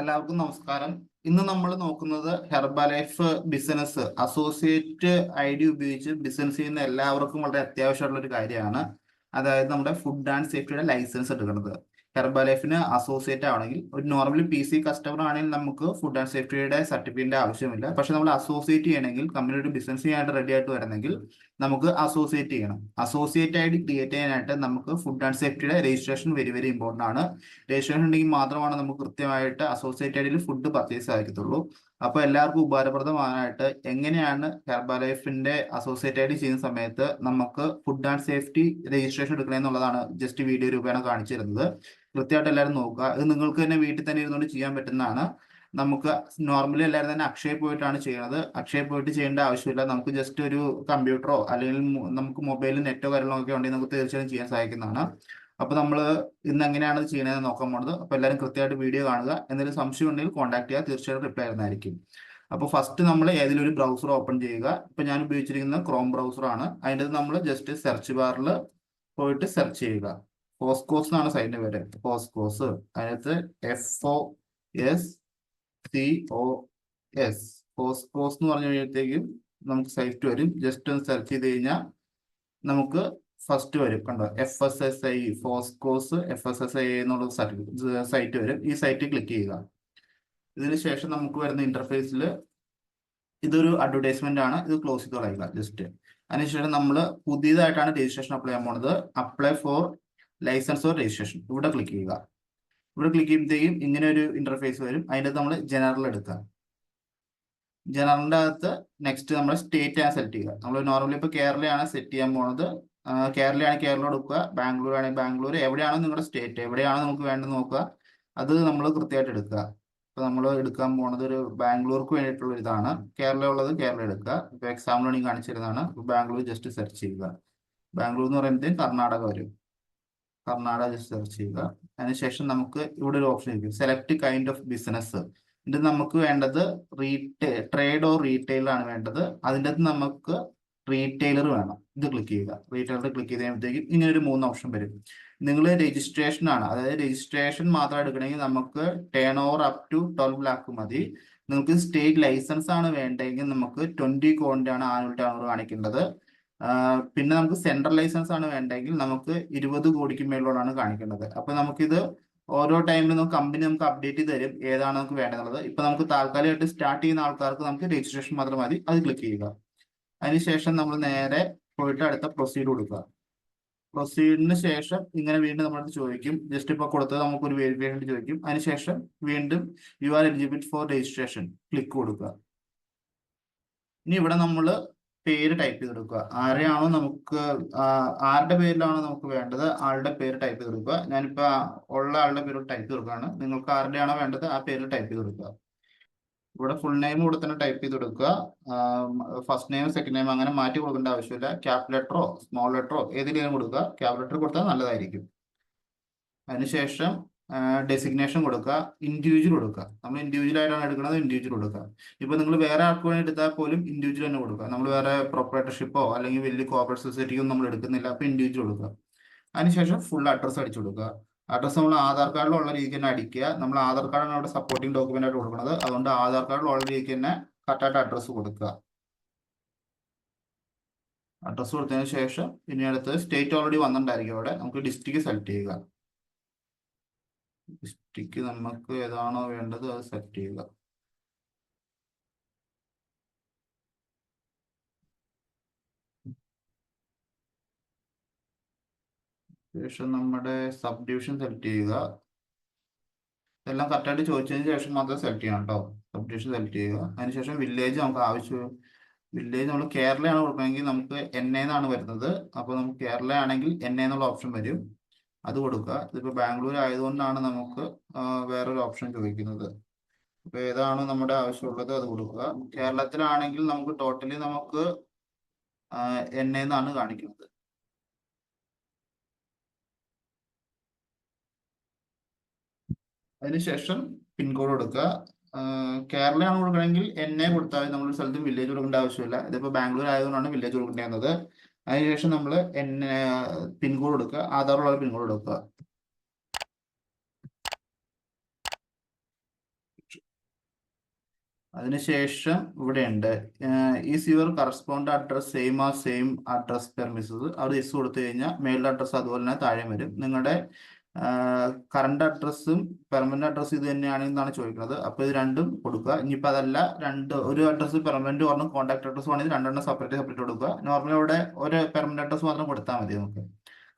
എല്ലാവർക്കും നമസ്കാരം. ഇന്ന് നമ്മൾ നോക്കുന്നത് Herbalife business associate I D ഉപയോഗിച്ച് ബിസിനസ് ചെയ്യുന്ന എല്ലാവർക്കും വളരെ അത്യാവശ്യമുള്ള ഒരു കാര്യമാണ്. അതായത് നമ്മുടെ ഫുഡ് ആൻഡ് സേഫ്റ്റിയുടെ ലൈസൻസ് എടുക്കുന്നത്. ഹെർബലൈഫിന് അസോസിയേറ്റ് ആവണമെങ്കിൽ ഒരു നോർമലി പി സി കസ്റ്റമർ ആണെങ്കിൽ നമുക്ക് ഫുഡ് ആൻഡ് സേഫ്റ്റിയുടെ സർട്ടിഫിക്കറ്റിന്റെ ആവശ്യമില്ല. പക്ഷെ നമ്മൾ അസോസിയേറ്റ് ചെയ്യണമെങ്കിൽ കമ്പനിയുടെ ബിസിനസ് ചെയ്യാനായിട്ട് റെഡി ആയിട്ട് വരണമെങ്കിൽ നമുക്ക് അസോസിയേറ്റ് ചെയ്യണം. അസോസിയേറ്റ് ഡി ക്രിയേറ്റ് ചെയ്യാനായിട്ട് നമുക്ക് ഫുഡ് ആൻഡ് സേഫ്റ്റിയുടെ രജിസ്ട്രേഷൻ വെരി വെരി ഇമ്പോർട്ടന്റ് ആണ്. രജിസ്ട്രേഷൻ ഉണ്ടെങ്കിൽ മാത്രമാണ് നമുക്ക് കൃത്യമായിട്ട് അസോസിയേറ്റ് ആയിട്ട് ഫുഡ് പർച്ചേസ് സാധിക്കത്തുള്ളൂ അപ്പോൾ എല്ലാവർക്കും ഉപകാരപ്രദമാകാനായിട്ട് എങ്ങനെയാണ് ഹെർബലൈഫിന്റെ അസോസിയേറ്റ് ഡി ചെയ്യുന്ന സമയത്ത് നമുക്ക് ഫുഡ് ആൻഡ് സേഫ്റ്റി രജിസ്ട്രേഷൻ എടുക്കണമെന്നുള്ളതാണ് ജസ്റ്റ് വീഡിയോ രൂപേണ കാണിച്ചിരുന്നത് കൃത്യമായിട്ട് എല്ലാവരും നോക്കുക. ഇത് നിങ്ങൾക്ക് തന്നെ വീട്ടിൽ തന്നെ ഇരുന്നുകൊണ്ട് ചെയ്യാൻ പറ്റുന്നതാണ്. നമുക്ക് നോർമലി എല്ലാവരും തന്നെ അക്ഷയ പോയിട്ടാണ് ചെയ്യുന്നത്. അക്ഷയ പോയിട്ട് ചെയ്യേണ്ട ആവശ്യമില്ല. നമുക്ക് ജസ്റ്റ് ഒരു കമ്പ്യൂട്ടറോ അല്ലെങ്കിൽ നമുക്ക് മൊബൈലിൽ നെറ്റോ കാര്യങ്ങളോ ഒക്കെ ഉണ്ടെങ്കിൽ നമുക്ക് തീർച്ചയായും ചെയ്യാൻ സാധിക്കുന്നതാണ് അപ്പൊ നമ്മൾ ഇന്ന് എങ്ങനെയാണ് ചെയ്യുന്നത് നോക്കാൻ പോണത്. അപ്പൊ എല്ലാവരും കൃത്യമായിട്ട് വീഡിയോ കാണുക. എന്തെങ്കിലും സംശയം ഉണ്ടെങ്കിൽ കോൺടാക്ട് ചെയ്യുക. തീർച്ചയായിട്ടും റിപ്ലൈ ആയിരുന്നായിരിക്കും അപ്പൊ ഫസ്റ്റ് നമ്മൾ ഏതെങ്കിലും ഒരു ബ്രൗസർ ഓപ്പൺ ചെയ്യുക. ഇപ്പൊ ഞാൻ ഉപയോഗിച്ചിരിക്കുന്നത് ക്രോം ബ്രൗസർ ആണ്. അതിന്റെ നമ്മൾ ജസ്റ്റ് സെർച്ച് ബാറിൽ പോയിട്ട് സെർച്ച് ചെയ്യുക. ഫോസ്കോസ് എന്നാണ് സൈറ്റിന്റെ പേര്. ഫോസ്കോസ് അതിനകത്ത് F O S C O S FoSCoS എന്ന് പറഞ്ഞു കഴിയുമ്പോഴത്തേക്കും നമുക്ക് സൈറ്റ് വരും. ജസ്റ്റ് ഒന്ന് സെർച്ച് ചെയ്ത് കഴിഞ്ഞാൽ നമുക്ക് ഫസ്റ്റ് വരും കണ്ടോ? F S S I FoSCoS F S S I എന്നുള്ള സൈറ്റ് വരും. ഈ സൈറ്റ് ക്ലിക്ക് ചെയ്യുക. ഇതിന് ശേഷം നമുക്ക് വരുന്ന ഇന്റർഫേസിൽ ഇതൊരു അഡ്വർടൈസ്മെന്റ് ആണ്. ഇത് ക്ലോസ് ചെയ്ത് കളയുക ജസ്റ്റ് അതിനുശേഷം നമ്മൾ പുതിയതായിട്ടാണ് രജിസ്ട്രേഷൻ അപ്ലൈ ചെയ്യാൻ പോണത്. Apply for licence or registration ഇവിടെ ക്ലിക്ക് ചെയ്യുക. ഇവിടെ ക്ലിക്ക് ചെയ്യുമ്പോഴത്തേക്കും ഇങ്ങനെ ഒരു ഇന്റർഫേസ് വരും. അതിന്റെ നമ്മൾ ജനറൽ എടുക്കുക. ജനറലിന്റെ അകത്ത് നെക്സ്റ്റ് നമ്മൾ സ്റ്റേറ്റ് ആണ് സെലക്ട് ചെയ്യുക. നമ്മൾ നോർമലി ഇപ്പോൾ കേരളയാണ് സെറ്റ് ചെയ്യാൻ പോണത്. കേരളയാണ് കേരള എടുക്കുക. ബാംഗ്ലൂർ ആണെങ്കിൽ ബാംഗ്ലൂർ. എവിടെയാണോ നിങ്ങളുടെ സ്റ്റേറ്റ് എവിടെയാണോ നമുക്ക് വേണ്ടത് നോക്കുക. അത് നമ്മൾ കൃത്യമായിട്ട് എടുക്കുക. ഇപ്പം നമ്മൾ എടുക്കാൻ പോണത് ഒരു ബാംഗ്ലൂർക്ക് വേണ്ടിയിട്ടുള്ള ഇതാണ്. കേരള ഉള്ളത് കേരള എടുക്കുക. ഇപ്പോൾ എക്സാമ്പിൾ ആണെങ്കിൽ കാണിച്ചിരുന്നതാണ് ബാംഗ്ലൂർ ജസ്റ്റ് സെർച്ച് ചെയ്യുക. ബാംഗ്ലൂർ എന്ന് പറയുമ്പോഴത്തേക്കും കർണാടക വരും. കർണാടക ജസ്റ്റ് സെർച്ച് ചെയ്യുക. അതിനുശേഷം നമുക്ക് ഇവിടെ ഒരു ഓപ്ഷൻ ഇരിക്കും. സെലക്ട് കൈൻഡ് ഓഫ് ബിസിനസ് ഇത് നമുക്ക് വേണ്ടത് റീറ്റെ ട്രേഡ് ഓർ റീറ്റെയിൽ ആണ് വേണ്ടത്. അതിന്റെ അകത്ത് നമുക്ക് റീറ്റെയിലർ വേണം. ഇത് ക്ലിക്ക് ചെയ്യുക. റീറ്റെയിലർ ക്ലിക്ക് ചെയ്ത് കഴിയുമ്പോഴത്തേക്കും ഇങ്ങനെ ഒരു മൂന്ന് ഓപ്ഷൻ വരും. നിങ്ങൾ രജിസ്ട്രേഷൻ ആണ്. അതായത് രജിസ്ട്രേഷൻ മാത്രം എടുക്കണമെങ്കിൽ നമുക്ക് turn over up to twelve lakh മതി. നിങ്ങൾക്ക് സ്റ്റേറ്റ് ലൈസൻസ് ആണ് വേണ്ടതെങ്കിൽ നമുക്ക് ട്വന്റി കോണിന്റെ ആണ് ആനുവൽ ടേൺ ഓവർ കാണിക്കേണ്ടത്. പിന്നെ നമുക്ക് സെൻട്രൽ ലൈസൻസ് ആണ് വേണ്ടതെങ്കിൽ നമുക്ക് ഇരുപത് കോടിക്ക് മേളിലോടാണ് കാണിക്കേണ്ടത്. അപ്പൊ നമുക്കിത് ഓരോ ടൈമിലും നമുക്ക് കമ്പനി നമുക്ക് അപ്ഡേറ്റ് ചെയ്ത് തരും ഏതാണ് നമുക്ക് വേണ്ടത് ഇപ്പൊ നമുക്ക് താൽക്കാലികമായിട്ട് സ്റ്റാർട്ട് ചെയ്യുന്ന ആൾക്കാർക്ക് നമുക്ക് രജിസ്ട്രേഷൻ മാത്രം മതി. അത് ക്ലിക്ക് ചെയ്യുക. അതിനുശേഷം നമ്മൾ നേരെ പോയിട്ട് അടുത്ത പ്രൊസീഡ് കൊടുക്കുക. പ്രൊസീഡിന് ശേഷം ഇങ്ങനെ വീണ്ടും നമ്മളത് ചോദിക്കും. ജസ്റ്റ് ഇപ്പൊ കൊടുത്തത് നമുക്ക് ഒരു വെരിഫിക്കേഷൻ ചോദിക്കും. അതിനുശേഷം വീണ്ടും you are eligible for registration click കൊടുക്കുക. ഇനി ഇവിടെ നമ്മൾ പേര് ടൈപ്പ് ചെയ്ത് കൊടുക്കുക ആരെയാണോ നമുക്ക് ആരുടെ പേരിലാണോ നമുക്ക് വേണ്ടത് ആളുടെ പേര് ടൈപ്പ് ചെയ്ത് കൊടുക്കുക ഞാനിപ്പോ ഉള്ള ആളുടെ പേര് ടൈപ്പ് ചെയ്ത് കൊടുക്കുകയാണ് നിങ്ങൾക്ക് ആരുടെയാണോ വേണ്ടത് ആ പേര് ടൈപ്പ് ചെയ്ത് കൊടുക്കുക ഇവിടെ ഫുൾ നെയിം കൂടെ തന്നെ ടൈപ്പ് ചെയ്ത് കൊടുക്കുക ഫസ്റ്റ് നെയിം സെക്കൻഡ് നെയിം അങ്ങനെ മാറ്റി കൊടുക്കേണ്ട ആവശ്യമില്ല. ക്യാപ് ലെറ്ററോ സ്മോൾ ലെറ്ററോ ഏതിലേലും കൊടുക്കുക. ക്യാപ് ലെറ്റർ കൊടുത്താൽ നല്ലതായിരിക്കും. അതിനുശേഷം ഡെസിഗ്നേഷൻ കൊടുക്കുക ഇൻഡിവിജ്വൽ കൊടുക്കുക. നമ്മൾ ഇൻഡിവിജ്വൽ ആയിട്ടാണ് എടുക്കുന്നത് ഇൻഡിവിജ്വൽ കൊടുക്കുക. ഇപ്പൊ നിങ്ങൾ വേറെ ആൾക്ക് വേണ്ടി എടുത്താൽ പോലും ഇൻഡിവിജ്വൽ തന്നെ കൊടുക്കുക. നമ്മൾ വേറെ പ്രൊപ്പറേറ്റർഷിപ്പോ അല്ലെങ്കിൽ വലിയ കോപ്പറേറ്റ് സൊസൈറ്റിയോ നമ്മൾ എടുക്കുന്നില്ല അപ്പോൾ ഇൻഡിവിജ്വൽ കൊടുക്കുക. അതിനുശേഷം ഫുൾ അഡ്രസ്സ് അടിച്ചു കൊടുക്കുക. അഡ്രസ്സ് നമ്മൾ ആധാർ കാർഡിലുള്ള രീതിക്ക് തന്നെ അടിക്കുക. നമ്മൾ ആധാർ കാർഡാണ് അവിടെ സപ്പോർട്ടിംഗ് ഡോക്യുമെന്റ് ആയിട്ട് കൊടുക്കുന്നത്. അതുകൊണ്ട് ആധാർ കാർഡിലുള്ള രീതിക്ക് തന്നെ കറക്റ്റായിട്ട് അഡ്രസ്സ് കൊടുക്കുക. അഡ്രസ്സ് കൊടുത്തതിന് ശേഷം ഇനി അടുത്ത് സ്റ്റേറ്റ് ഓൾറെഡി വന്നിട്ടുണ്ടായിരിക്കും അവിടെ. നമുക്ക് ഡിസ്ട്രിക്ട് സെലക്ട് ചെയ്യുക. ഡിസ്ട്രിക്ട് നമുക്ക് ഏതാണോ വേണ്ടത് അത് സെലക്ട് ചെയ്യുക. ശേഷം നമ്മുടെ സബ് ഡിവിഷൻ സെലക്ട് ചെയ്യുക. ഇതെല്ലാം കറക്റ്റായിട്ട് ചോദിച്ചതിന് ശേഷം മാത്രം സെലക്ട് ചെയ്യണം കേട്ടോ. സബ് ഡിവിഷൻ സെലക്ട് ചെയ്യുക. അതിനുശേഷം വില്ലേജ് നമുക്ക് ആവശ്യം വില്ലേജ് നമ്മൾ കേരളയാണ് കൊടുക്കണമെങ്കിൽ നമുക്ക് എൻ എന്നാണ് വരുന്നത്. അപ്പോൾ നമുക്ക് കേരള ആണെങ്കിൽ എൻ എന്നുള്ള ഓപ്ഷൻ വരും. അത് കൊടുക്കുക. ഇതിപ്പോൾ ബാംഗ്ലൂർ ആയതുകൊണ്ടാണ് നമുക്ക് വേറൊരു ഓപ്ഷൻ ചോദിക്കുന്നത്. അപ്പോൾ ഏതാണോ നമ്മുടെ ആവശ്യമുള്ളത് അത് കൊടുക്കുക. കേരളത്തിലാണെങ്കിൽ നമുക്ക് ടോട്ടലി നമുക്ക് എന്നാണ് കാണിക്കുന്നത്. അതിനുശേഷം പിൻകോഡ് കൊടുക്കുക. കേരളയാണ് കൊടുക്കണമെങ്കിൽ എൻ എ കൊടുത്താൽ. നമ്മൾ സ്ഥലത്ത് വില്ലേജ് കൊടുക്കേണ്ട ആവശ്യമില്ല. ഇതിപ്പോൾ ബാംഗ്ലൂർ ആയതുകൊണ്ടാണ് വില്ലേജ് കൊടുക്കേണ്ടത്. അതിനുശേഷം നമ്മൾ എൻ പിൻകോഡ് കൊടുക്കുക. ആധാറുള്ള പിൻകോഡ് കൊടുക്കുക. അതിനുശേഷം ഇവിടെ ഉണ്ട് is your correspond address same ആ സെയിം അഡ്രസ് പെർമിസസ് അവിടെ എസ് കൊടുത്തു കഴിഞ്ഞാൽ മെയിൽ അഡ്രസ് അതുപോലെ തന്നെ താഴെ വരും. നിങ്ങളുടെ കറണ്ട് അഡ്രസ്സും പെർമനന്റ് അഡ്രസ്സ് ഇത് തന്നെയാണെന്നാണ് ചോദിക്കുന്നത്. അപ്പോൾ ഇത് രണ്ടും കൊടുക്കുക. ഇനിയിപ്പോൾ അതല്ല രണ്ട് ഒരു അഡ്രസ്സ് പെർമനന്റ് പറഞ്ഞു കോൺടാക്ട് അഡ്രസ്സ് ആണെങ്കിൽ രണ്ടെണ്ണം സെപ്പറേറ്റ് സെപ്പറേറ്റ് കൊടുക്കുക. നോർമലി അവിടെ ഒരു പെർമനന്റ് അഡ്രസ്സ് മാത്രം കൊടുത്താൽ മതി നമുക്ക്.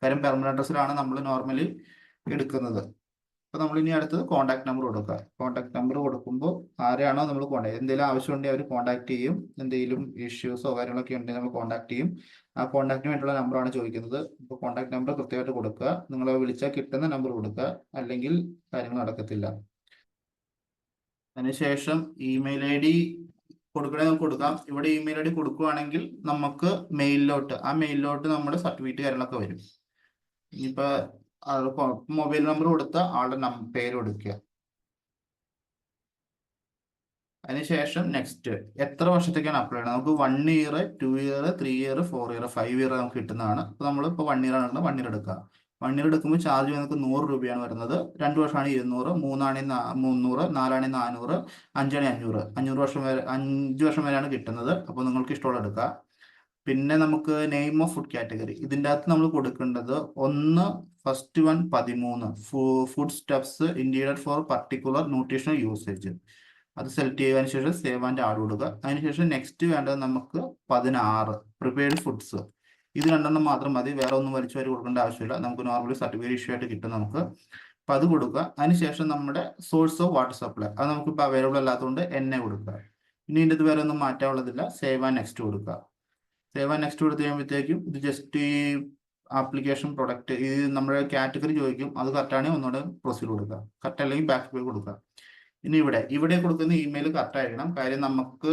കാര്യം പെർമനന്റ് അഡ്രസ്സിലാണ് നമ്മൾ നോർമലി എടുക്കുന്നത്. അപ്പോൾ നമ്മൾ ഇനി അടുത്തത് കോൺടാക്ട് നമ്പർ കൊടുക്കുക. കോൺടാക്ട് നമ്പർ കൊടുക്കുമ്പോൾ ആരെയാണോ നമ്മൾ കോൺടാക്ട് എന്തെങ്കിലും ആവശ്യമുണ്ടെങ്കിൽ അവർ കോൺടാക്ട് ചെയ്യും. എന്തെങ്കിലും ഇഷ്യൂസോ കാര്യങ്ങളൊക്കെ ഉണ്ടെങ്കിൽ നമ്മൾ കോൺടാക്ട് ചെയ്യും. ആ കോൺടാക്റ്റിന് വേണ്ടിയുള്ള നമ്പറാണ് ചോദിക്കുന്നത്. അപ്പോൾ കോൺടാക്ട് നമ്പർ കൃത്യമായിട്ട് കൊടുക്കുക. നിങ്ങൾ വിളിച്ചാൽ കിട്ടുന്ന നമ്പർ കൊടുക്കുക. അല്ലെങ്കിൽ കാര്യങ്ങൾ നടക്കത്തില്ല. അതിനുശേഷം ഇമെയിൽ ഐ ഡി കൊടുക്കണേ നമുക്ക് കൊടുക്കാം. ഇവിടെ ഇമെയിൽ ഐ ഡി കൊടുക്കുകയാണെങ്കിൽ നമുക്ക് മെയിലിലോട്ട് ആ മെയിലിലോട്ട് നമ്മുടെ സർട്ടിഫിക്കറ്റ് കാര്യങ്ങളൊക്കെ വരും. ഇനിയിപ്പോൾ മൊബൈൽ നമ്പർ കൊടുത്ത ആളുടെ പേര് കൊടുക്കുക. അതിനുശേഷം നെക്സ്റ്റ് എത്ര വർഷത്തേക്കാണ് അപ്ലൈ ചെയ്യുന്നത്? നമുക്ക് one year two year three year four year five year നമുക്ക് കിട്ടുന്നതാണ്. അപ്പോൾ നമ്മൾ ഇപ്പോൾ വൺ ഇയർ ആണെങ്കിൽ വൺ ഇയർ എടുക്കുക. വൺ ഇയർ എടുക്കുമ്പോൾ ചാർജ് നമുക്ക് നൂറ് രൂപയാണ് വരുന്നത്. രണ്ട് വർഷമാണ് ഇരുന്നൂറ് മൂന്നാണെങ്കിൽ മുന്നൂറ് നാലാണെങ്കിൽ നാനൂറ് അഞ്ചാണെങ്കിൽ അഞ്ഞൂറ്. അഞ്ഞൂറ് വർഷം വരെ അഞ്ച് വർഷം വരെയാണ് കിട്ടുന്നത്. അപ്പോൾ നിങ്ങൾക്ക് ഇഷ്ടമുള്ള എടുക്കുക. പിന്നെ നമുക്ക് നെയിം ഓഫ് ഫുഡ് കാറ്റഗറി ഇതിന്റെ അകത്ത് നമ്മൾ കൊടുക്കേണ്ടത് ഒന്ന് ഫസ്റ്റ് വൺ പതിമൂന്ന്. Food steps interior for particular nutritional usage അത് സെലക്ട് ചെയ്തതിനു ശേഷം സേവ് ആൻഡ് ആഡ് കൊടുക്കുക. അതിനുശേഷം നെക്സ്റ്റ് വേണ്ടത് നമുക്ക് പതിനാറ് പ്രിപ്പയർഡ് ഫുഡ്സ് ഇത് രണ്ടെണ്ണം മാത്രം മതി. വേറെ ഒന്നും വലിച്ചു വരി കൊടുക്കേണ്ട ആവശ്യമില്ല. നമുക്ക് നോർമലി സർട്ടിഫിക്കറ്റ് ഇഷ്യൂ ആയിട്ട് കിട്ടും നമുക്ക്. അപ്പം അത് കൊടുക്കുക. അതിനുശേഷം നമ്മുടെ സോഴ്സ് ഓഫ് വാട്ടർ സപ്ലൈ അത് നമുക്ക് ഇപ്പോൾ അവൈലബിൾ അല്ലാത്തതുകൊണ്ട് എന്നെ കൊടുക്കുക. ഇനി ഇതിന്റെ വേറെ ഒന്നും മാറ്റാനുള്ളതില്ല സേവ് ആൻഡ് നെക്സ്റ്റ് കൊടുക്കുക. സേവ് ആൻഡ് നെക്സ്റ്റ് കൊടുത്ത് കഴിയുമ്പോഴത്തേക്കും ഇത് ജസ്റ്റ് ഈ ആപ്ലിക്കേഷൻ പ്രൊഡക്റ്റ് ഇത് നമ്മുടെ കാറ്റഗറി ചോദിക്കും. അത് കറക്റ്റാണെങ്കിൽ ഒന്നുകൂടെ പ്രൊസീഡ് കൊടുക്കുക. കറക്റ്റ് അല്ലെങ്കിൽ ബാക്ക് പേ കൊടുക്കുക. ഇനി ഇവിടെ ഇവിടെ കൊടുക്കുന്ന ഇമെയിൽ കറക്റ്റ് ആയിരിക്കണം. കാര്യം നമുക്ക്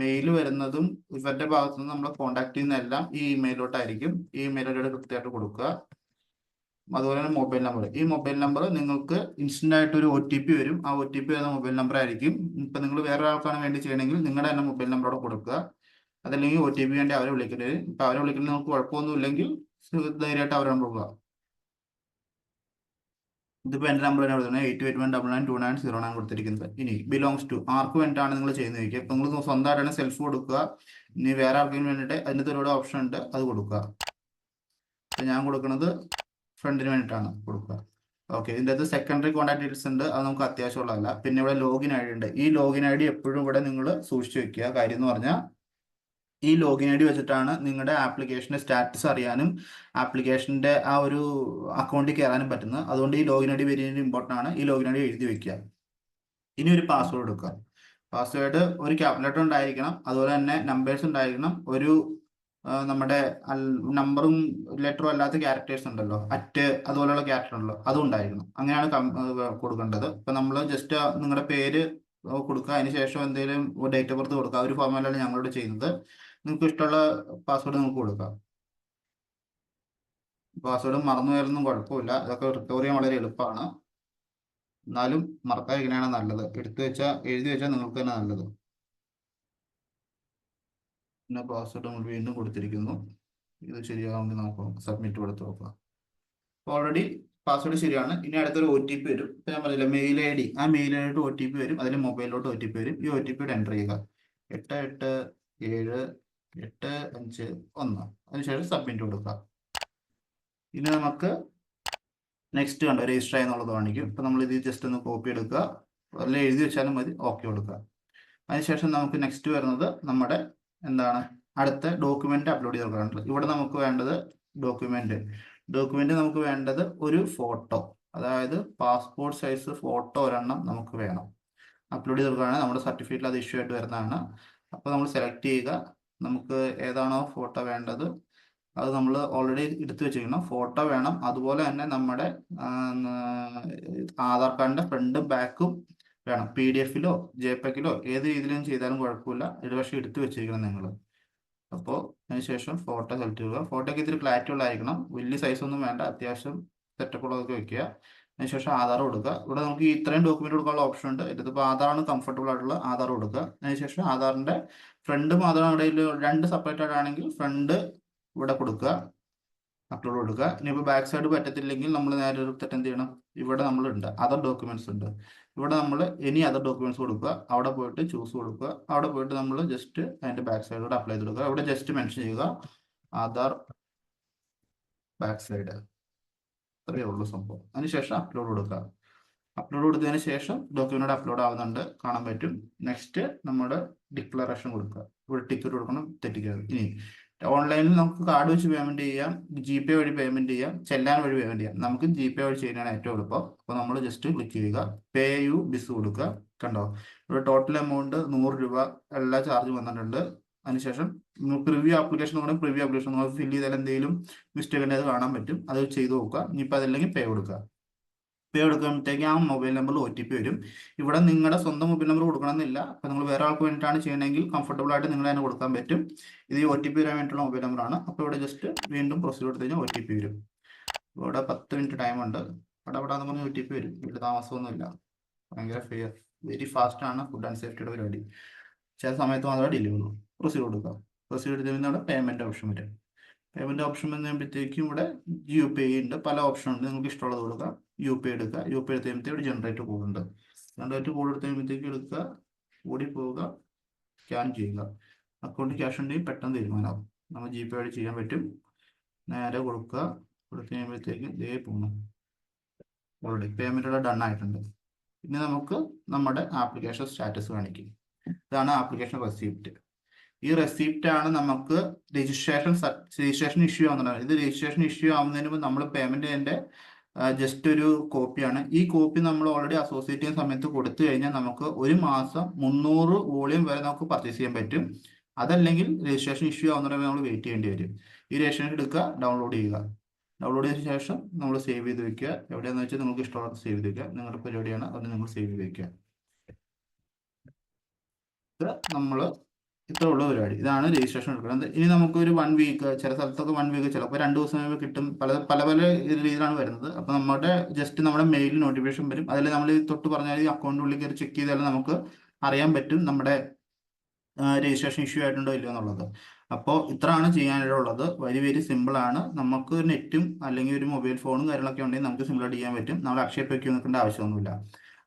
മെയിൽ വരുന്നതും ഇവരുടെ ഭാഗത്തു നിന്ന് നമ്മൾ കോൺടാക്ട് ചെയ്യുന്ന എല്ലാം ഈ ഇമെയിലോട്ടായിരിക്കും ഈ ഇമെയിലോട്ട് കൃത്യമായിട്ട് കൊടുക്കുക. അതുപോലെ തന്നെ മൊബൈൽ നമ്പർ ഈ മൊബൈൽ നമ്പർ നിങ്ങൾക്ക് ഇൻസ്റ്റന്റ് ആയിട്ട് ഒരു ഒ ടി പി വരും. ആ ഒ ടി പി വരുന്ന മൊബൈൽ നമ്പർ ആയിരിക്കും. ഇപ്പൊ നിങ്ങൾ വേറെ ഒരാൾക്കാണ് വേണ്ടി ചെയ്യണമെങ്കിൽ നിങ്ങളുടെ തന്നെ മൊബൈൽ നമ്പറോടെ കൊടുക്കുക. അതല്ലെങ്കിൽ ഒ ടി പി വേണ്ടി അവരെ വിളിക്കേണ്ടി വരും. ഇപ്പൊ അവരെ വിളിക്കുന്നത് നിങ്ങൾക്ക് കുഴപ്പമൊന്നുമില്ലെങ്കിൽ ധൈര്യമായിട്ട് അവരെ നമ്പർ കൊടുക്കുക എന്റെ നമ്പർ തന്നെ കൊടുക്കുന്നത് eight eight one double nine two nine zero nine കൊടുത്തിരിക്കുന്നത്. ഇനി ബിലോങ്സ് ടു ആർക്ക് വേണ്ടിയിട്ടാണ് നിങ്ങൾ ചെയ്യുന്നത് ചോദിക്കുക. ഇപ്പം നിങ്ങൾ സ്വന്തമായിട്ടാണ് സെൽഫ് കൊടുക്കുക. ഇനി വേറെ ആർക്കെങ്കിലും വേണ്ടിയിട്ട് അതിന്റെ ഒരുപാട് ഓപ്ഷൻ ഉണ്ട് അത് കൊടുക്കുക. അപ്പം ഞാൻ കൊടുക്കുന്നത് ഫ്രണ്ടിന് വേണ്ടിയിട്ടാണ് കൊടുക്കുക. ഓക്കെ ഇതിന്റെ അത് സെക്കൻഡറി കോൺടാക്ട് ഡീറ്റെയിൽസ് ഉണ്ട് അത് നമുക്ക് അത്യാവശ്യമുള്ളതല്ല. പിന്നെ ഇവിടെ ലോഗിൻ ഐ ഡി ഉണ്ട്. ഈ ലോഗിൻ ഐ ഡി എപ്പോഴും ഇവിടെ നിങ്ങൾ സൂക്ഷിച്ചു വെക്കുക. കാര്യം എന്ന് പറഞ്ഞാൽ ഈ ലോഗിൻ ഐ ഡി വെച്ചിട്ടാണ് നിങ്ങളുടെ ആപ്ലിക്കേഷന്റെ സ്റ്റാറ്റസ് അറിയാനും ആപ്ലിക്കേഷന്റെ ആ ഒരു അക്കൗണ്ടിൽ കയറാനും പറ്റുന്നത്. അതുകൊണ്ട് ഈ ലോഗിൻ ഐ ഡി വരുന്നതിന് ഇമ്പോർട്ടന്റ് ആണ്. ഈ ലോഗിൻ ഐ ഡി എഴുതി വെക്കുക. ഇനി ഒരു പാസ്വേഡ് എടുക്കുക. പാസ്വേഡ് ഒരു ക്യാപിറ്റൽ ഉണ്ടായിരിക്കണം. അതുപോലെ തന്നെ നമ്പേഴ്സ് ഉണ്ടായിരിക്കണം. ഒരു നമ്മുടെ നമ്പറും ലെറ്ററും അല്ലാത്ത ക്യാരക്ടേഴ്സ് ഉണ്ടല്ലോ. അറ്റ് അതുപോലെയുള്ള ക്യാരക്ടർ ഉണ്ടല്ലോ. അതും ഉണ്ടായിരിക്കണം. അങ്ങനെയാണ് കൊടുക്കേണ്ടത്. ഇപ്പം നമ്മൾ ജസ്റ്റ് നിങ്ങളുടെ പേര് കൊടുക്കുക. അതിനുശേഷം എന്തെങ്കിലും ഡേറ്റ് ഓഫ് ബർത്ത് കൊടുക്കുക. ഒരു ഫോർമാലാണ് ഞങ്ങളോട് ചെയ്യുന്നത്. നിങ്ങൾക്ക് ഇഷ്ടമുള്ള പാസ്വേഡ് നിങ്ങൾക്ക് കൊടുക്കാം. പാസ്വേഡ് മറന്നു പോയാലൊന്നും കുഴപ്പമില്ല. അതൊക്കെ റിക്കവർ ചെയ്യാൻ വളരെ എളുപ്പമാണ്. എന്നാലും മറക്കാതിരിക്കണതാണ് നല്ലത്? എടുത്തു വെച്ചാൽ എഴുതി വെച്ചാൽ നിങ്ങൾക്ക് തന്നെ നല്ലത്. പിന്നെ പാസ്വേഡ് നമ്മൾ വീണ്ടും കൊടുത്തിരിക്കുന്നു. ഇത് ശരിയാവുമെങ്കിൽ നമുക്ക് സബ്മിറ്റ് കൊടുത്ത് നോക്കാം. ഓൾറെഡി പാസ്വേഡ് ശരിയാണ്. ഇനി അടുത്തൊരു ഒ ടി പി വരും. ഇപ്പം ഞാൻ പറഞ്ഞില്ല മെയിൽ ഐ ഡി ആ mail I D O T P വരും. അതിൽ മൊബൈലിലോട്ട് ഒ ടി പി വരും. ഈ ഒ ടി പി എന്റർ ചെയ്യുക. എട്ട് എട്ട് ഏഴ് എട്ട് അഞ്ച് ഒന്ന്. അതിനുശേഷം സബ്മിറ്റ് കൊടുക്കുക. ഇനി നമുക്ക് നെക്സ്റ്റ് കണ്ടോ രജിസ്റ്റർ എന്നുള്ളത് കാണിക്കും. ഇപ്പം നമ്മൾ ഇത് ജസ്റ്റ് ഒന്ന് കോപ്പി എടുക്കുക. അല്ലെങ്കിൽ എഴുതി വെച്ചാലും മതി ഓക്കെ കൊടുക്കുക. അതിനുശേഷം നമുക്ക് നെക്സ്റ്റ് വരുന്നത് നമ്മുടെ എന്താണ്? അടുത്ത ഡോക്യുമെന്റ് അപ്ലോഡ് ചെയ്ത് കൊടുക്കാനുള്ളത് ഇവിടെ നമുക്ക് വേണ്ടത് ഡോക്യുമെന്റ് ഡോക്യുമെന്റ് നമുക്ക് വേണ്ടത് ഒരു ഫോട്ടോ അതായത് പാസ്പോർട്ട് സൈസ് ഫോട്ടോ ഒരെണ്ണം നമുക്ക് വേണം. അപ്ലോഡ് ചെയ്ത് കൊടുക്കുകയാണെങ്കിൽ നമ്മുടെ സർട്ടിഫിക്കറ്റിൽ അത് ഇഷ്യൂ ആയിട്ട് വരുന്നതാണ്. അപ്പോൾ നമ്മൾ സെലക്ട് ചെയ്യുക. നമുക്ക് ഏതാണോ ഫോട്ടോ വേണ്ടത് അത് നമ്മൾ ഓൾറെഡി എടുത്തു വെച്ചിരിക്കണം ഫോട്ടോ വേണം. അതുപോലെ തന്നെ നമ്മുടെ ആധാർ കാർഡിന്റെ ഫ്രണ്ടും ബാക്കും വേണം. പി ഡി എഫിലോ ജെ പെക്കിലോ ഏത് രീതിയിലും ചെയ്താലും കുഴപ്പമില്ല. ഇത് പക്ഷേ എടുത്തു വെച്ചിരിക്കണം നിങ്ങൾ അപ്പോൾ അതിനുശേഷം ഫോട്ടോ സെലക്ട് ചെയ്യുക. ഫോട്ടോയ്ക്ക് ഇത്തിരി ക്ലാരിറ്റി ഉള്ളതായിരിക്കണം. വലിയ സൈസ് ഒന്നും വേണ്ട. അത്യാവശ്യം സെറ്റപ്പ് ഉള്ളതൊക്കെ വെക്കുക. അതിനുശേഷം ആധാർ കൊടുക്കുക. ഇവിടെ നമുക്ക് ഇത്രയും ഡോക്യുമെന്റ് കൊടുക്കാനുള്ള ഓപ്ഷൻ ഉണ്ട്. ഇതിപ്പോൾ ആധാറാണ് കംഫർട്ടബിൾ ആയിട്ടുള്ള ആധാർ കൊടുക്കുക. അതിനുശേഷം ആധാറിന്റെ ഫ്രണ്ടും മാത്രം ഇടയിൽ രണ്ട് സെപ്പറേറ്റ് ആണെങ്കിൽ ഫ്രണ്ട് ഇവിടെ കൊടുക്കുക അപ്ലോഡ് കൊടുക്കുക. ഇനിയിപ്പോൾ ബാക്ക് സൈഡ് പറ്റത്തില്ലെങ്കിൽ നമ്മൾ നേരെ എടുത്തിട്ട് എന്ത് ചെയ്യണം? ഇവിടെ നമ്മൾ ഉണ്ട് അതർ ഡോക്യുമെന്റ്സ് ഉണ്ട്. ഇവിടെ നമ്മൾ ഇനി അതർ ഡോക്യുമെന്റ്സ് കൊടുക്കുക അവിടെ പോയിട്ട് ചൂസ് കൊടുക്കുക. അവിടെ പോയിട്ട് നമ്മൾ ജസ്റ്റ് അതിന്റെ ബാക്ക് സൈഡിലൂടെ അപ്ലൈ ചെയ്ത് കൊടുക്കുക. ഇവിടെ ജസ്റ്റ് മെൻഷൻ ചെയ്യുക ആധാർ ബാക്ക് സൈഡ് അത്രയേ ഉള്ളൂ സംഭവം. അതിനുശേഷം അപ്ലോഡ് കൊടുക്കുക. അപ്ലോഡ് കൊടുത്തതിന് ശേഷം ഡോക്യുമെന്റ് അപ്ലോഡ് ആവുന്നുണ്ട്. കാണാൻ പറ്റും. നെക്സ്റ്റ് നമ്മുടെ ഡിക്ലറേഷൻ കൊടുക്കുക. ഇവിടെ ടിക്കറ്റ് കൊടുക്കണം തെറ്റിക്കരുത്. ഇനി ഓൺലൈനിൽ നമുക്ക് കാർഡ് വെച്ച് പേയ്മെന്റ് ചെയ്യാം. ജി പേ വഴി പേയ്മെന്റ് ചെയ്യാം. ചെല്ലാൻ വഴി പേയ്മെന്റ് ചെയ്യാം. നമുക്ക് ജി പേ വഴി ചെയ്യുന്നതാണ് ഏറ്റവും എളുപ്പം. അപ്പോൾ നമ്മൾ ജസ്റ്റ് ക്ലിക്ക് ചെയ്യുക. പേ യു ബിസ് കൊടുക്കുക. കണ്ടോ? ഇവിടെ ടോട്ടൽ എമൗണ്ട് നൂറ് രൂപ എല്ലാ ചാർജ് വന്നിട്ടുണ്ട്. അതിനുശേഷം പ്രിവ്യൂ ആപ്ലിക്കേഷൻ കൂടെ പ്രിവ്യൂ ആപ്ലിക്കേഷൻ നമ്മൾ ഫില്ല് ചെയ്താൽ എന്തെങ്കിലും മിസ്റ്റേക്ക് ഉണ്ടെങ്കിൽ കാണാൻ പറ്റും. അത് ചെയ്ത് നോക്കുക. ഇനിയിപ്പോൾ അതല്ലെങ്കിൽ പേ കൊടുക്കുക. പേ കൊടുക്കുമ്പോഴത്തേക്ക് ആ മൊബൈൽ നമ്പറിൽ ഒ ടി പി വരും. ഇവിടെ നിങ്ങളുടെ സ്വന്തം മൊബൈൽ നമ്പർ കൊടുക്കണമെന്നില്ല. അപ്പോൾ നിങ്ങൾ വേറെ ആൾക്ക് വേണ്ടിയിട്ടാണ് ചെയ്യണമെങ്കിൽ കംഫർട്ടബിൾ ആയിട്ട് നിങ്ങൾ തന്നെ കൊടുക്കാൻ പറ്റും. ഇത് ഒ ടി പി വരാൻ വേണ്ടിയിട്ടുള്ള മൊബൈൽ നമ്പറാണ് അപ്പോൾ ഇവിടെ ജസ്റ്റ് വീണ്ടും പ്രൊസീഡ് കൊടുത്തു കഴിഞ്ഞാൽ ഒ ടി പി വരും. ഇവിടെ പത്ത് മിനിറ്റ് ടൈം ഉണ്ട്. ഇവിടെ ഇവിടെ എന്ന് ഒ ടി പി വരും. ഇവിടെ താമസമൊന്നുമില്ല. ഭയങ്കര ഫെയർ വെരി ഫാസ്റ്റ് ആണ്. ഫുഡ് ആൻഡ് സേഫ്റ്റിയുടെ പരിപാടി. ചില സമയത്ത് മാത്രമേ ഡിലേ ഉള്ളൂ. പ്രൊസീഡ് കൊടുക്കാം പ്രൊസീഡ് എടുത്ത് പേയ്മെന്റ് ഓപ്ഷൻ വരും. പേയ്മെന്റ് ഓപ്ഷൻ വന്നുമ്പോഴത്തേക്കും ഇവിടെ യു പി ഐ ഉണ്ട്. പല ഓപ്ഷൻ ഉണ്ട്. നിങ്ങൾക്ക് ഇഷ്ടമുള്ളത് കൊടുക്കാം. യു പി ഐ എടുക്കുക. യു പി ഐ എടുത്ത് കഴിയുമ്പോഴത്തേക്ക് ഇവിടെ ജനറേറ്റ് കോഡ് ഉണ്ട് ജനറേറ്റ് കോഡ് എടുത്ത് കഴിയുമ്പോഴത്തേക്ക് എടുക്കുക. ഓടി പോവുക. സ്കാൻ ചെയ്യുക. അക്കൗണ്ട് ക്യാഷ് ഉണ്ടെങ്കിൽ പെട്ടെന്ന് തീരുമാനമാകും നമ്മൾ ജി പേ വഴി ചെയ്യാൻ പറ്റും. നേരെ കൊടുക്കുക. കൊടുത്ത് കഴിയുമ്പോഴത്തേക്ക് ഇതേ പോകുന്നു. ഓൾറെഡി പേയ്മെന്റ് ഇവിടെ ഡൺ ആയിട്ടുണ്ട്. ഇനി നമുക്ക് നമ്മുടെ ആപ്ലിക്കേഷൻ സ്റ്റാറ്റസ് കാണിക്കും. ഇതാണ് ആപ്ലിക്കേഷൻ റെസിപ്റ്റ് ഈ റെസിപ്റ്റ് ആണ് നമുക്ക് രജിസ്ട്രേഷൻ രജിസ്ട്രേഷൻ ഇഷ്യൂ ആവുന്നത്. ഇത് രജിസ്ട്രേഷൻ ഇഷ്യൂ ആവുന്നതിന് മുമ്പ് നമ്മൾ ചെയ്യേണ്ട ജസ്റ്റ് ഒരു കോപ്പിയാണ് ഈ കോപ്പി നമ്മൾ ഓൾറെഡി അസോസിയേറ്റ് ചെയ്യുന്ന സമയത്ത് കൊടുത്തു കഴിഞ്ഞാൽ നമുക്ക് ഒരു മാസം മുന്നൂറ് വോളിയം വരെ നമുക്ക് പർച്ചേസ് ചെയ്യാൻ പറ്റും. അതല്ലെങ്കിൽ രജിസ്ട്രേഷൻ ഇഷ്യൂ ആവുന്നവരെ നമ്മൾ വെയിറ്റ് ചെയ്യേണ്ടി വരും. ഈ രജിസ്ട്രേഷൻ എടുക്കുക ഡൗൺലോഡ് ചെയ്യുക. ഡൗൺലോഡ് ചെയ്ത ശേഷം നമ്മൾ സേവ് ചെയ്ത് വെക്കുക. എവിടെയാണെന്ന് വെച്ചാൽ നിങ്ങൾക്ക് ഇഷ്ടമുള്ളത് സേവ് ചെയ്ത് വെക്കുക. നിങ്ങളുടെ പരിപാടിയാണ് അത് നിങ്ങൾ സേവ് ചെയ്ത് വെക്കുക. ഇത് നമ്മൾ ഇത്ര ഉള്ള പരിപാടി. ഇതാണ് രജിസ്ട്രേഷൻ എടുക്കുന്നത്. ഇനി നമുക്ക് ഒരു വൺ വീക്ക് ചില സ്ഥലത്തൊക്കെ വൺ വീക്ക് ചിലപ്പോൾ രണ്ട് ദിവസം കിട്ടും. പല പല പല രീതിയിലാണ് വരുന്നത്. അപ്പോൾ നമ്മുടെ ജസ്റ്റ് നമ്മുടെ മെയിൽ നോട്ടിഫിക്കേഷൻ വരും. അതിൽ നമ്മൾ തൊട്ട് പറഞ്ഞാൽ ഈ അക്കൗണ്ടിനുള്ളിൽ കയറി ചെക്ക് ചെയ്താൽ നമുക്ക് അറിയാൻ പറ്റും നമ്മുടെ രജിസ്ട്രേഷൻ ഇഷ്യൂ ആയിട്ടുണ്ടോ ഇല്ലയോ എന്നുള്ളത്. അപ്പോൾ ഇത്രയാണ് ചെയ്യാനുള്ളത്. വെരി വെരി സിമ്പിൾ ആണ്. നമുക്ക് നെറ്റും അല്ലെങ്കിൽ ഒരു മൊബൈൽ ഫോണും കാര്യങ്ങളൊക്കെ ഉണ്ടെങ്കിൽ നമുക്ക് സിമ്പിളായിട്ട് ചെയ്യാൻ പറ്റും. നമ്മൾ അക്ഷയ പേക്ക് നിൽക്കേണ്ട ആവശ്യമൊന്നുമില്ല.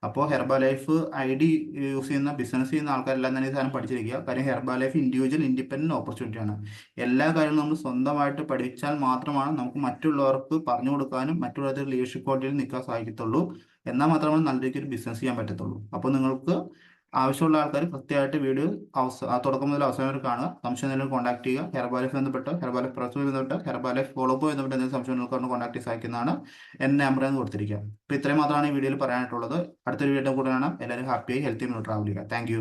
അപ്പോൾ Herbalife I D use ചെയ്യുന്ന ബിസിനസ് ചെയ്യുന്ന ആൾക്കാരെല്ലാം തന്നെ ഈ സാധനം പഠിച്ചിരിക്കുക. കാര്യം Herbalife individual independent opportunity ആണ്. എല്ലാ കാര്യങ്ങളും നമ്മൾ സ്വന്തമായിട്ട് പഠിച്ചാൽ മാത്രമാണ് നമുക്ക് മറ്റുള്ളവർക്ക് പറഞ്ഞു കൊടുക്കാനും മറ്റുള്ളവരുടെ ലീഡർഷിപ്പ് ക്വാളിറ്റിയിൽ നിൽക്കാൻ സാധിക്കത്തുള്ളൂ. എന്നാൽ മാത്രമേ നല്ല രീതിക്ക് ഒരു ബിസിനസ് ചെയ്യാൻ പറ്റത്തുള്ളൂ. അപ്പോൾ നിങ്ങൾക്ക് ആവശ്യമുള്ള ആൾക്കാർ കൃത്യമായിട്ട് വീഡിയോ അവസാന തുടക്കം മുതൽ അവസാനം വരെ കാണുക. സംശയം എന്തെങ്കിലും കോൺടാക്ട് ചെയ്യുക. ഹെർബാലൈഫ് ബന്ധപ്പെട്ട് ഹെർബാലൈഫ് പ്രൊസസ് ബന്ധപ്പെട്ട് ഹെർബാലൈഫ് ഫോളോ അപ്പ് ബന്ധപ്പെട്ട് എന്തെങ്കിലും സംശയം നിങ്ങൾക്ക് കോൺടാക്ട് ചെയ്യാൻ സാധിക്കുന്നതാണ് എന്റെ നമ്പർ എന്ന് കൊടുത്തിരിക്കുക. അപ്പോൾ ഇത്രയും മാത്രമാണ് ഈ വീഡിയോയിൽ പറയാനായിട്ടുള്ളത്. അടുത്തൊരു വീഡിയോ കൂടെ കാണാം. എല്ലാവരും ഹാപ്പിയായി ഹെൽത്തി ട്രാവൽ ചെയ്യുക. താങ്ക്